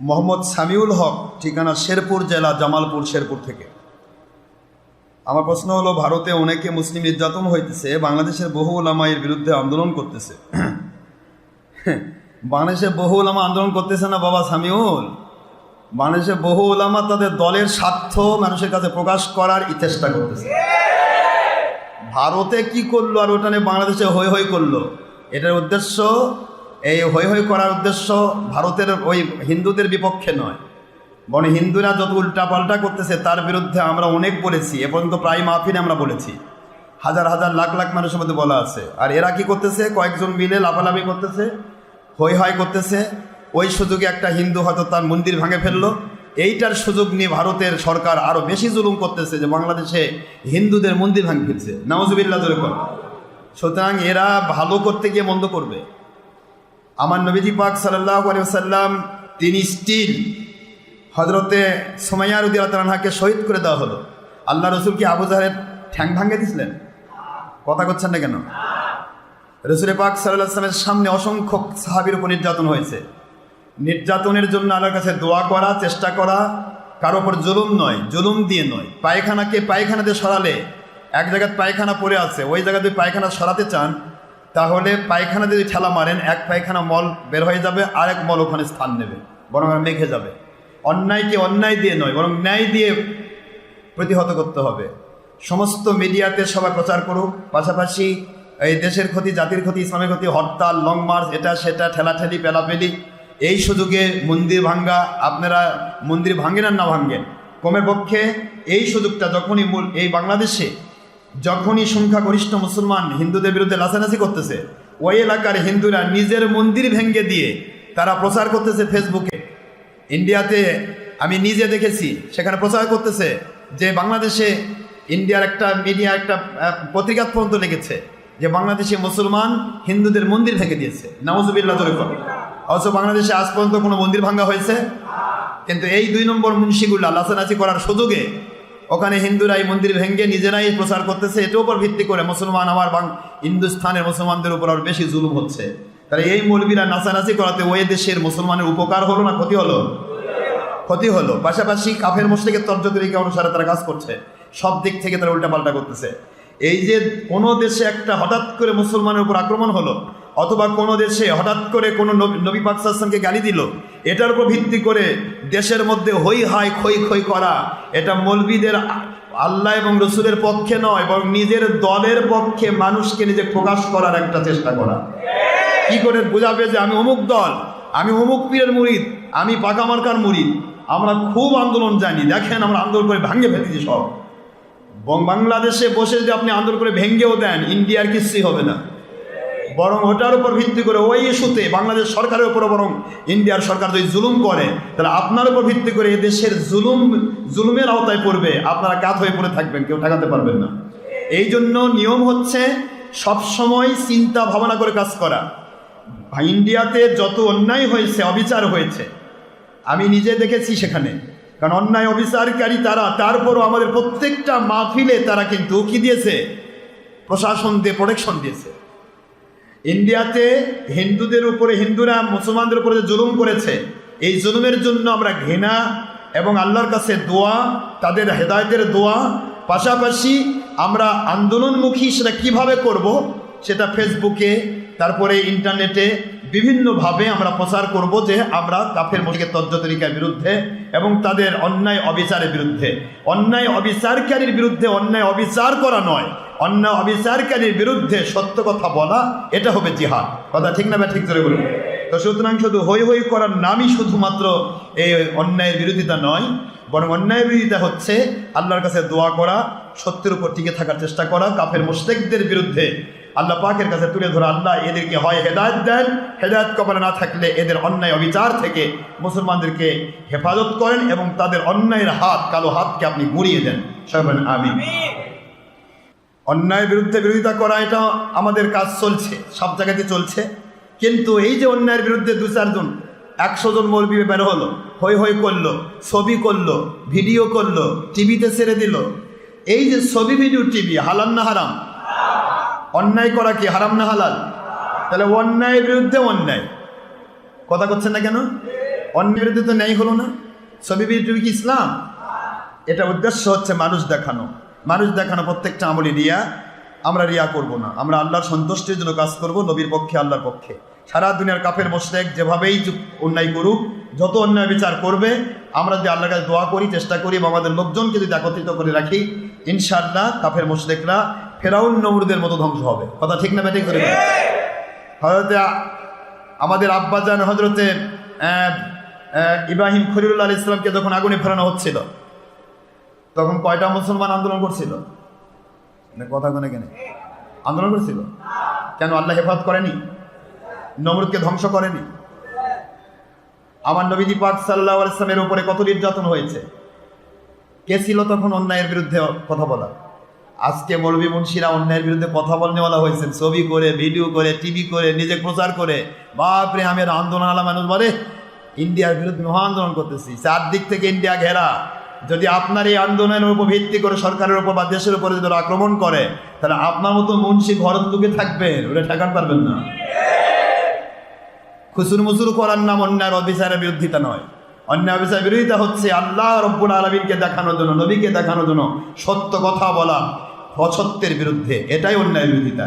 মোহাম্মদ সামিউল হক, ঠিকানা শেরপুর জেলা জামালপুর, শেরপুর থেকে। আমার প্রশ্ন হলো, ভারতে অনেকে মুসলিম নির্যাতন হইতেছে, বাংলাদেশের বহু ওলামা এর বিরুদ্ধে আন্দোলন করতেছে। বাংলাদেশে বহু ওলামা আন্দোলন করতেছে না বাবা সামিউল? বাংলাদেশে বহু ওলামা তাদের দলের স্বার্থ মানুষের কাছে প্রকাশ করার চেষ্টা করতেছে। ভারতে কি করল আর ওটা নিয়ে বাংলাদেশে হই হই করল? এটার উদ্দেশ্য এই হৈ হৈ করার উদ্দেশ্য ভারতের ওই হিন্দুদের বিপক্ষে নয়। বরং হিন্দুরা যত উল্টাপাল্টা করতেছে, তার বিরুদ্ধে আমরা অনেক বলেছি। এ পর্যন্ত প্রায় মাহফিলে আমরা বলেছি। হাজার হাজার লাখ লাখ মানুষের মধ্যে বলা আছে। আর এরা কি করতেছে? কয়েকজন মিলে লাফালাফি করতেছে, হৈ হয় করতেছে। ওই সুযোগে একটা হিন্দু হয়তো তার মন্দির ভাঙে ফেলল। এইটার সুযোগ নিয়ে ভারতের সরকার আরও বেশি জুলুম করতেছে যে বাংলাদেশে হিন্দুদের মন্দির ভাঙে ফেলছে। নওয়াজুবিল্লাহ ধরে কর সুতরাং এরা ভালো করতে গিয়ে মন্দ করবে। আমার নবীজি পাক সাল্লাহ সাল্লাম তিনি স্টিল হজরতে সোমাইয়ারুদ্দি আল্লাহাকে শহীদ করে দেওয়া হলো। আল্লাহ রসুল কি আবু জাহের ঠ্যাং ভাঙে দিয়েছিলেন? কথা করছেন না কেন? রসুল পাক সাল্লাহ সামনে অসংখ্য সাহাবির উপর নির্যাতন হয়েছে। নির্যাতনের জন্য আল্লাহর কাছে দোয়া করা, চেষ্টা করা, কারও ওপর জুলুম নয়, জুলুম দিয়ে নয়। পায়খানাকে পায়খানাতে সরালে, এক জায়গায় পায়খানা পড়ে আছে, ওই জায়গাতে পায়খানা সরাতে চান তাহলে পায়খানা যদি ঠেলা মারেন, এক পায়খানা মল বের হয়ে যাবে আর এক মল ওখানে স্থান নেবে। বরং মেঘে যাবে। অন্যায়কে অন্যায় দিয়ে নয়, বরং ন্যায় দিয়ে প্রতিহত করতে হবে। সমস্ত মিডিয়াতে সবাই প্রচার করুক, পাশাপাশি এই দেশের ক্ষতি, জাতির ক্ষতি, ইসলামের ক্ষতি, হরতাল, লং মার্চ, এটা, সেটা, ঠেলাঠেলি, পেলাপেলি, এই সুযোগে মন্দির ভাঙ্গা, আপনারা মন্দির ভাঙ্গেন আর না ভাঙ্গেন, কমের পক্ষে এই সুযোগটা যখনই এই বাংলাদেশে যখনই সংখ্যাগরিষ্ঠ মুসলমান হিন্দুদের বিরুদ্ধে লাসানাসি করতেছে, ওই এলাকার হিন্দুরা নিজের মন্দির ভেঙ্গে দিয়ে তারা প্রচার করতেছে ফেসবুকে। ইন্ডিয়াতে আমি নিজে দেখেছি, সেখানে প্রচার করতেছে যে বাংলাদেশে ইন্ডিয়ার একটা মিডিয়া, একটা পত্রিকা পর্যন্ত লেগেছে যে বাংলাদেশে মুসলমান হিন্দুদের মন্দির ভেঙে দিয়েছে। নওয়াজুবিল্লাহ তরিকম অথচ বাংলাদেশে আজ পর্যন্ত কোনো মন্দির ভাঙ্গা হয়েছে। কিন্তু এই দুই নম্বর মুন্সিগুলা লাচানাচি করার সুযোগে ওখানে হিন্দুরা এই মন্দির ভেঙ্গে নিজেরাই প্রচার করতেছে, এটার উপর ভিত্তি করে মুসলমান আমার বাং হিন্দুস্থানের মুসলমানদের উপর আর বেশি জুলুম হচ্ছে। তাহলে এই মৌলবীরা নাচানাচি করাতে ওই দেশের মুসলমানের উপকার হলো না ক্ষতি হলো? ক্ষতি হলো। পাশাপাশি কাফের মুসলিকের তর্জতরিকা অনুসারে তারা কাজ করছে। সব দিক থেকে তারা উল্টাপাল্টা করতেছে। এই যে কোনো দেশে একটা হঠাৎ করে মুসলমানের উপর আক্রমণ হলো অথবা কোনো দেশে হঠাৎ করে কোনো নবী- পাকসানকে গালি দিল, এটার উপর ভিত্তি করে দেশের মধ্যে হই হাই খই খই করা, এটা মলবিদের আল্লাহ এবং রসুলের পক্ষে নয়, বরং নিজের দলের পক্ষে মানুষকে নিজে প্রকাশ করার একটা চেষ্টা করা। কি করে বোঝাবে যে আমি অমুক দল, আমি অমুক পীরের মুরিদ, আমি পাকা মার্কার মুরিদ, আমরা খুব আন্দোলন জানি, দেখেন আমরা আন্দোলন করে ভাঙে ফেলেছি সব। বাংলাদেশে বসে যদি আপনি আন্দোলন করে ভেঙ্গেও দেন, ইন্ডিয়ার কিছুই হবে না। বরং ওটার উপর ভিত্তি করে ওই ইস্যুতে বাংলাদেশ সরকারের উপর বরং ইন্ডিয়ার সরকার যদি জুলুম করে, তাহলে আপনার উপর ভিত্তি করে এ দেশের জুলুম, জুলুমের আওতায় পড়বে, আপনারা কাত হয়ে পড়ে থাকবেন, কেউ ঠেকাতে পারবেন না। এই জন্য নিয়ম হচ্ছে সবসময় চিন্তা ভাবনা করে কাজ করা। ইন্ডিয়াতে যত অন্যায় হয়েছে, অবিচার হয়েছে, আমি নিজে দেখেছি সেখানে। কারণ অন্যায় অবিচারকারী তারা, তারপরও আমাদের প্রত্যেকটা মাহফিলে তারা কিন্তু কি দিয়েছে, প্রশাসন দিয়ে প্রোটেকশন দিয়েছে। ইন্ডিয়াতে হিন্দুদের উপরে, হিন্দুরা মুসলমানদের উপরে যে জুলুম করেছে, এই জুলুমের জন্য আমরা ঘৃণা এবং আল্লাহর কাছে দোয়া, তাদের হেদায়তের দোয়া, পাশাপাশি আমরা আন্দোলনমুখী সেটা কীভাবে করব, সেটা ফেসবুকে তারপরে ইন্টারনেটে বিভিন্নভাবে আমরা প্রচার করব যে আমরা কাফের মলিকের তজ্জ তরিকার বিরুদ্ধে এবং তাদের অন্যায় অবিচারের বিরুদ্ধে। অন্যায় অবিচারকারীর বিরুদ্ধে অন্যায় অবিচার করা নয়। অন্যায় অবিচারকারীর বিরুদ্ধে সত্য কথা বলা, এটা হবে জিহাদ। কথা ঠিক না বা ঠিক করে বলুন। তো সুতরাং শুধু হই হই করার নামই শুধুমাত্র এই অন্যায়ের বিরোধিতা নয়, বরং অন্যায়ের বিরোধিতা হচ্ছে আল্লাহর কাছে দোয়া করা, সত্যের উপর টিকে থাকার চেষ্টা করা, কাফের মুশরিকদের বিরুদ্ধে আল্লাহ পাকের কাছে তুলে ধরা আল্লাহ এদেরকে হয় হেদায়ত দেন। হেদায়ত কবলে না থাকলে এদের অন্যায় অবিচার থেকে মুসলমানদেরকে হেফাজত করেন এবং তাদের অন্যায়ের হাত কালো হাতকে আপনি গুড়িয়ে দেন। সবাই বলেন আমিন। অন্যায়ের বিরুদ্ধে বিরোধিতা করা এটা আমাদের কাজ চলছে সব জায়গাতে চলছে। কিন্তু এই যে অন্যায়ের বিরুদ্ধে দু চারজন একশো জন মৌলবী বের হলো হই হই করল ছবি করল ভিডিও করল টিভিতে ছেড়ে দিল। এই যে ছবি ভিডিও টিভি হালাল না হারাম অন্যায় করা কি হারাম না হালাল? তাহলে অন্যায়ের বিরুদ্ধে অন্যায়। কথা করছেন না কেন? অন্যের বিরুদ্ধে তো ন্যায় হলো না। ছবি বিরুদ্ধে কি ইসলাম? এটা উদ্দেশ্য হচ্ছে মানুষ দেখানো। মানুষ দেখানো প্রত্যেকটা আমলি রিয়া। আমরা রিয়া করব না। আমরা আল্লাহর সন্তুষ্টির জন্য কাজ করব, নবীর পক্ষে, আল্লাহর পক্ষে। সারা দুনিয়ার কাফের, মোশরেক যেভাবেই অন্যায় করুক, যত অন্যায় বিচার করবে, আমরা যদি আল্লাহর কাছে দোয়া করি, চেষ্টা করি এবং আমাদের লোকজনকে যদি একত্রিত করে রাখি, ইনশাআল্লাহ কাফের, মোশরেকরা ফেরাউন নমরুদের মতো ধ্বংস হবে। কথা ঠিক না ব্যাটিং করে হজরতে আমাদের আব্বাজান হজরতে ইব্রাহিম আলাইহিস ইসলামকে যখন আগুনে ফেরানো হচ্ছিল, তখন কয়টা মুসলমান আন্দোলন করছিল? কথা কোনে কেন? আন্দোলন করছিল? কেন আল্লাহ হেফাজত করেনি? নমরুদকে ধ্বংস করেনি? আমার নবীজি পাক সাল্লাহ ইসলামের উপরে কত নির্যাতন হয়েছে? কে ছিল তখন অন্যায়ের বিরুদ্ধে কথা বলা? আজকে মৌলবী মুন্সিরা অন্যায়ের বিরুদ্ধে কথা বলনেওয়ালা হয়েছেন ছবি করে, ভিডিও করে, টিভি করে, নিজে প্রচার করে। বাপরে আমি আর আন্দোলন আলা মানুষ বলে ইন্ডিয়ার বিরুদ্ধে মহা আন্দোলন করতেছি। চারদিক থেকে ইন্ডিয়া ঘেরা। যদি আপনার এই আন্দোলনের উপর ভিত্তি করে সরকারের উপর বা দেশের উপরে যদি আক্রমণ করে, তাহলে আপনার মতো মুন্সি ঘর লুকে থাকবেন। ওটা ঠেকান পারবেন না। খুসুর মুসুর করার নাম অন্যায়ের অবিচারের বিরোধিতা নয়। অন্যায় বিষয় বিরোধিতা হচ্ছে আল্লাহ রব্বুল আলমিনকে দেখানোর জন্য, নবীকে দেখানোর জন্য সত্য কথা বলা অসত্যের বিরুদ্ধে। এটাই অন্যায় বিরোধিতা।